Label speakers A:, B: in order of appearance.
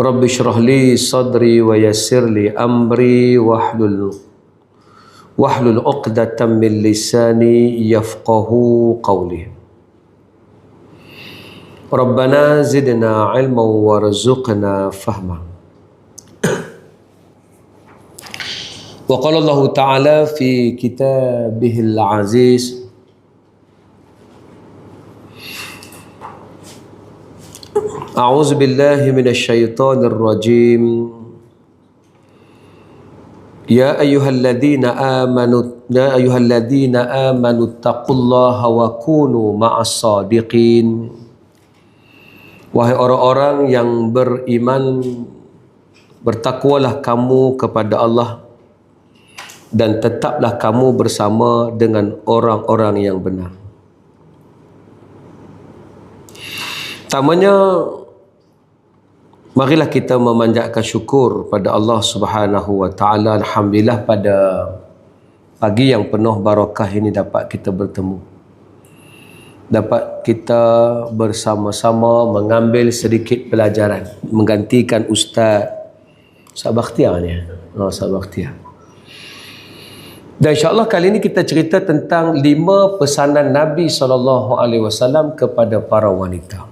A: رب اشرح لي صدري ويسر لي أمري واحلل واحلل عقدة من لساني يفقه قولي. ربنا زدنا علما وارزقنا فهما. وقال الله تعالى في كتابه العزيز أعوذ بالله من الشيطان الرجيم يا أيها الذين آمنوا يا أيها الذين آمنوا اتقوا الله وكونوا مع الصادقين Wahai orang-orang yang beriman bertakwalah kamu kepada Allah dan tetaplah kamu bersama dengan orang-orang yang benar. Pertamanya marilah kita memanjatkan syukur pada Allah Subhanahu wa taala alhamdulillah pada pagi yang penuh barakah ini dapat kita bertemu. Dapat kita bersama-sama mengambil sedikit pelajaran menggantikan ustaz Ustaz Bakhtiar ni. Oh, Ustaz Bakhtiar. Dan insyaAllah kali ini kita cerita tentang lima pesanan Nabi SAW kepada para wanita